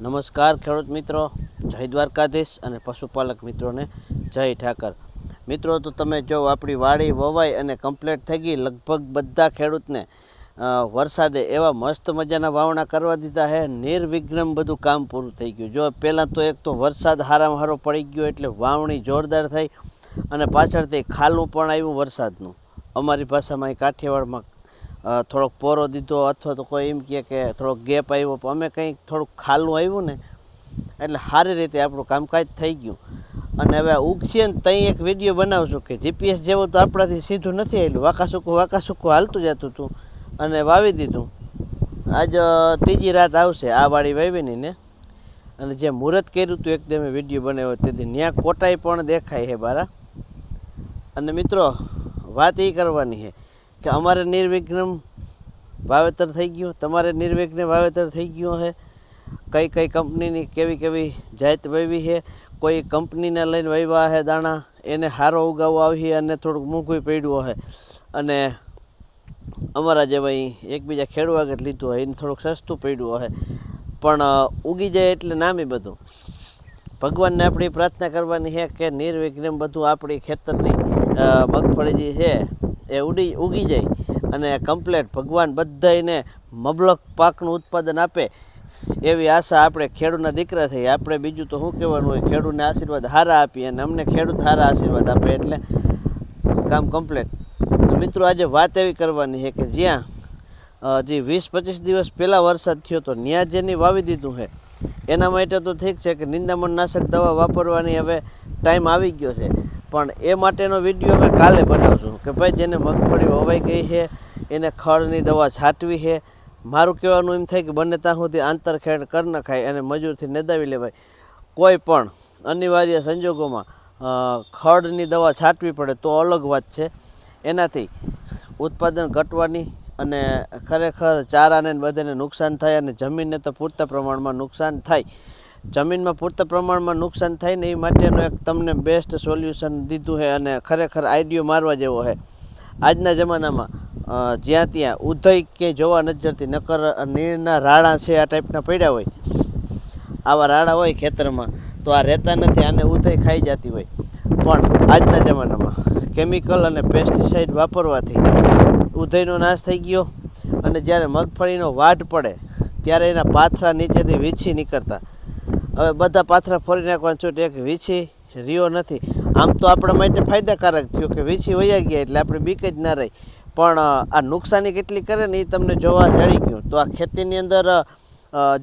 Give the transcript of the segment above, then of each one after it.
નમસ્કાર ખેડૂત મિત્રો, જય દ્વારકાધીશ અને પશુપાલક મિત્રોને જય ઠાકર. મિત્રો, તો તમે જો આપણી વાડી વવાઈ અને કમ્પ્લીટ થઈ ગઈ, લગભગ બધા ખેડૂતને વરસાદે એવા મસ્ત મજાના વાવણા કરવા દીધા હે, નિર્વિઘ્નમ બધું કામ પૂરું થઈ ગયું. જો પહેલાં તો એક તો વરસાદ હારામાં હારો પડી ગયો એટલે વાવણી જોરદાર થઈ અને પાછળથી ખાલું પણ આવ્યું વરસાદનું. અમારી ભાષામાં એ કાઠિયાવાડમાં થોડોક પોરો દીધો અથવા તો કોઈ એમ કહે કે થોડોક ગેપ આવ્યો, પણ અમે કંઈક થોડુંક ખાલું આવ્યું ને, એટલે સારી રીતે આપણું કામકાજ થઈ ગયું. અને હવે ઉગશે ને ત્યાં એક વીડિયો બનાવશું કે જીપીએસ જેવું તો આપણાથી સીધું નથી આવેલું વાકા સૂકું વાકા સૂકું હાલતું જતું હતું અને વાવી દીધું. આજ ત્રીજી રાત આવશે આ વાળી વાવીની ને. અને જે મુહૂર્ત કર્યું હતું એકદમ વીડિયો બનાવ્યો તેથી ત્યાં કોટાઈ પણ દેખાય છે બારા. અને મિત્રો, વાત એ કરવાની છે કે અમારે નિર્વિઘ્ન વાવેતર થઈ ગયું, તમારે નિર્વિઘ્ન વાવેતર થઈ ગયું છે કઈ કઈ કંપનીની કેવી કેવી જાત વાવી છે કોઈ કંપનીને લઈને વાવ્યા છે દાણા, એને સારો ઉગાવો આવી અને થોડુંક મોંઘું પડ્યું છે અને અમારા જે ભાઈ એકબીજા આગળ લીધું હોય, એને થોડુંક સસ્તું પડ્યું હોય પણ ઉગી જાય એટલે નામી બધું. ભગવાનને આપણી પ્રાર્થના કરવાની છે કે નિર્વિઘ્ન બધું આપણી ખેતરની મગફળી જે છે એ ઉડી ઉગી જાય અને કમ્પ્લેટ ભગવાન બધાને મબલક પાકનું ઉત્પાદન આપે એવી આશા આપણે ખેડૂતના દીકરા થઈ આપણે બીજું તો શું કહેવાનું હોય? ખેડૂતને આશીર્વાદ હારા આપીએ અને અમને ખેડૂત હારા આશીર્વાદ આપે એટલે કામ કમ્પ્લેટ મિત્રો, આજે વાત એવી કરવાની છે કે જ્યાં હજી વીસ પચીસ દિવસ પહેલાં વરસાદ થયો તો ત્યાં જેની વાવી દીધું છે, એના માટે તો ઠીક છે કે નિંદામણ નાશક દવા વાપરવાની હવે ટાઈમ આવી ગયો છે. પણ એ માટેનો વીડિયો અમે કાલે બનાવશું કે ભાઈ જેને મગફળી વવાઈ ગઈ છે, એને ખળની દવા છાંટવી છે. મારું કહેવાનું એમ થાય કે બંને ત્યાં સુધી આંતરખેડ કરી નખાય અને મજૂરથી નદાવી લેવાય. કોઈ પણ અનિવાર્ય સંજોગોમાં ખડની દવા છાંટવી પડે તો અલગ વાત છે. એનાથી ઉત્પાદન ઘટવાની અને ખરેખર ચારાને બધાને નુકસાન થાય અને જમીનને તો પૂરતા પ્રમાણમાં નુકસાન થાય. જમીનમાં પૂરતા પ્રમાણમાં નુકસાન થાય ને એ માટેનું એક તમને બેસ્ટ સોલ્યુશન દીધું છે અને ખરેખર આઈડિયો મારવા જેવો છે. આજના જમાનામાં જ્યાં ત્યાં ઉધય કે જોવા નજરથી નકર નીરના રાડા છે આ ટાઈપના પડ્યા હોય, આવા રાડા હોય ખેતરમાં, તો આ રહેતા નથી, આને ઉધય ખાઈ જતી હોય. પણ આજના જમાનામાં કેમિકલ અને પેસ્ટિસાઇડ વાપરવાથી ઉધયનો નાશ થઈ ગયો અને જ્યારે મગફળીનો વાઢ પડે, ત્યારે એના પાથરા નીચેથી વીછી નીકળતા. હવે બધા પાથરા ફરી નાખવાનું છૂટ એક વીછી રહ્યો નથી. આમ તો આપણા માટે ફાયદાકારક થયું કે વીછી વયા ગયા એટલે આપણે બીક જ ના રહી. પણ આ નુકસાની કેટલી કરે ને એ તમને જોવા જડી ગયું. તો આ ખેતીની અંદર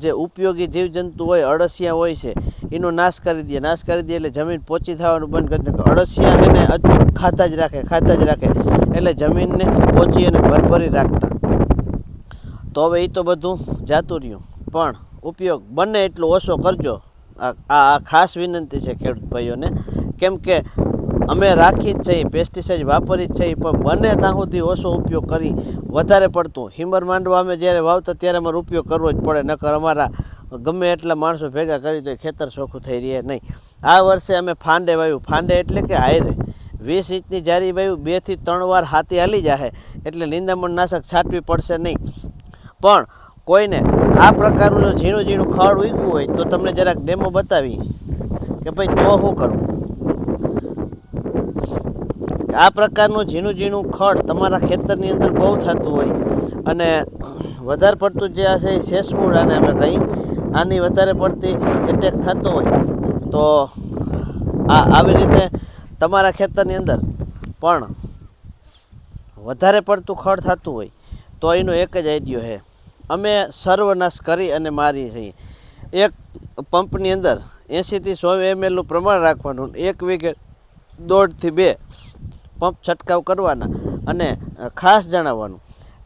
જે ઉપયોગી જીવજંતુ હોય, અળસિયા હોય છે, એનો નાશ કરી દે. નાશ કરી દે એટલે જમીન પોચી થવાનું બંધ કરી દે. અળસિયા છે ને અચૂક ખાતા જ રાખે, ખાતા જ રાખે. એટલે જમીનને પોચી અને ભરભરી રાખતા. તો હવે એ તો બધું જાતું રહ્યું. પણ ઉપયોગ બને એટલો ઓછો કરજો. આ ખાસ વિનંતી છે ખેડૂત ભાઈઓને. કેમ કે અમે રાખી જ છીએ પેસ્ટિસાઇડ વાપરી જ છીએ પણ બને ત્યાં સુધી ઓછો ઉપયોગ કરી વધારે પડતું. હિમર માંડવા અમે જ્યારે વાવતા ત્યારે અમારે ઉપયોગ કરવો જ પડે, નકર અમારા ગમે એટલા માણસો ભેગા કરી તો ખેતર ચોખ્ખું થઈ રહે નહીં. આ વર્ષે અમે ફાંડે વાવ્યું. ફાંડે એટલે કે હાયરે. વીસ ઇંચની જારી વાવ્યું બેથી ત્રણ વાર હાથી હાલી જાહે. એટલે નિંદામણ નાશક છાંટવી પડશે નહીં. પણ કોઈને આ પ્રકારનું જો ઝીણું ઝીણું ખડ ઉગ્યું હોય તો તમને જરાક ડેમો બતાવી કે ભાઈ તો શું કરવું? આ પ્રકારનું ઝીણું ઝીણું ખડ તમારા ખેતરની અંદર બહુ થતું હોય અને વધારે પડતું જે આ છે એ શેષમૂળ આને અમે કહી આની વધારે પડતી એટેક થતો હોય તો આ આવી રીતે તમારા ખેતરની અંદર પણ વધારે પડતું ખડ થતું હોય તો એનો એક જ આઈડિયો છે. અમે સર્વનાશ કરી અને મારી છીએ. એક પંપની અંદર એંશીથી સો એમએલનું પ્રમાણ રાખવાનું એક વિકેટ દોઢથી બે પંપ છંટકાવ કરવાના અને ખાસ જણાવવાનું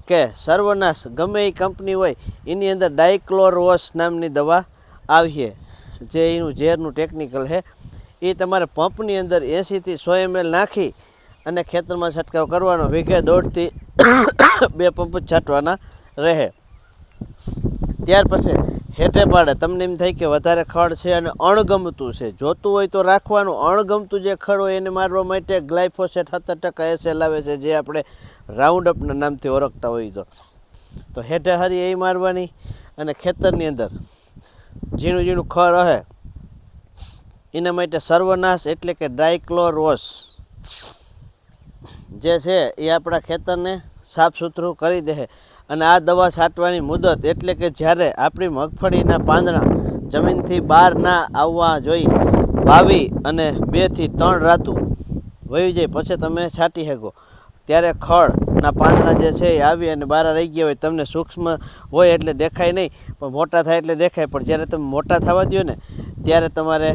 કે સર્વનાશ ગમે એ કંપની હોય, એની અંદર ડાયક્લોરવોસ નામની દવા આવીએ જે એનું ઝેરનું ટેકનિકલ છે એ તમારે પંપની અંદર એંશીથી સો એમએલ નાખી અને ખેતરમાં છંટકાવ કરવાનો, વીઘે દોઢથી બે પંપ છાંટવાના રહે. ત્યાર પછી હેઠે પાડે. તમને એમ થાય કે વધારે ખડ છે અને અણગમતું છે. જોતું હોય તો રાખવાનું. અણગમતું જે ખડ હોય એને મારવા માટે ગ્લાયફોસેટ સત્તર ટકા એસે લાવે છે, જે આપણે રાઉન્ડ અપના નામથી ઓળખતા હોઈએ તો તો હેઠે હરી એ મારવાની અને ખેતરની અંદર ઝીણું ઝીણું ખર રહે એના માટે સર્વનાશ એટલે કે ડાયક્લોરોસ જે છે એ આપણા ખેતરને સાફ સુથરું કરી દે. અને આ દવા છાંટવાની મુદત એટલે કે જ્યારે આપણી મગફળીના પાંદડા જમીનથી બહાર ના આવવા જોઈએ વાવી અને બેથી ત્રણ રાતું વહી જાય, પછી તમે છાંટી શકો. ત્યારે ખળના પાંદડા જે છે એ આવી અને બહાર રહી ગયા હોય, તમને સૂક્ષ્મ હોય એટલે દેખાય નહીં, પણ મોટા થાય એટલે દેખાય. પણ જ્યારે તમે મોટા થવા દો ને, ત્યારે તમારે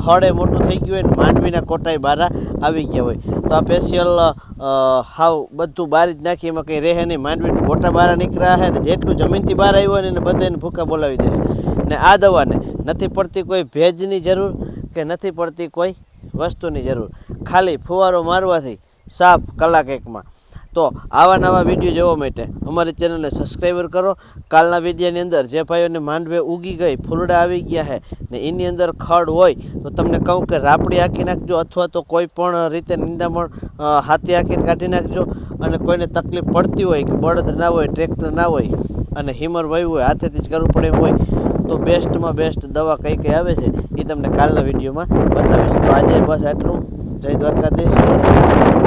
ખડે મોટું થઈ ગયું હોય ને માંડવીના કોટાઈ બારા આવી ગયા હોય. તો આ સ્પેશિયલ હાવ બધું બહાર જ નાખી, એમાં કંઈ રહે નહીં. માંડવીના કોટા બારા નીકળ્યા હે ને જેટલું જમીનથી બહાર આવ્યું હોય ને એને બધાને ભૂકા બોલાવી દે ને આ દવાને નથી પડતી કોઈ ભેજની જરૂર કે નથી પડતી કોઈ વસ્તુની જરૂર. ખાલી ફુવારો મારવાથી સાફ કલાક એકમાં. તો આવા નવા વીડિયો જોવા માટે અમારી ચેનલને સબસ્ક્રાઈબર કરો. કાલના વિડીયાની અંદર જે ભાઈઓને માંડવે ઉગી ગઈ, ફૂલડા આવી ગયા છે ને એની અંદર ખડ હોય તો તમને કહું કે રાપડી હાંકી નાખજો અથવા તો કોઈ પણ રીતે નિંદામણ હાથી હાંકીને કાઢી નાખજો. અને કોઈને તકલીફ પડતી હોય કે બળદ ના હોય, ટ્રેક્ટર ના હોય અને હિમર વયું હોય, હાથેથી જ કરવું પડે એમ હોય, તો બેસ્ટમાં બેસ્ટ દવા કઈ કઈ આવે છે એ તમને કાલના વિડીયોમાં બતાવીશ. તો આજે બસ આટલું. જય દ્વારકાધીશ.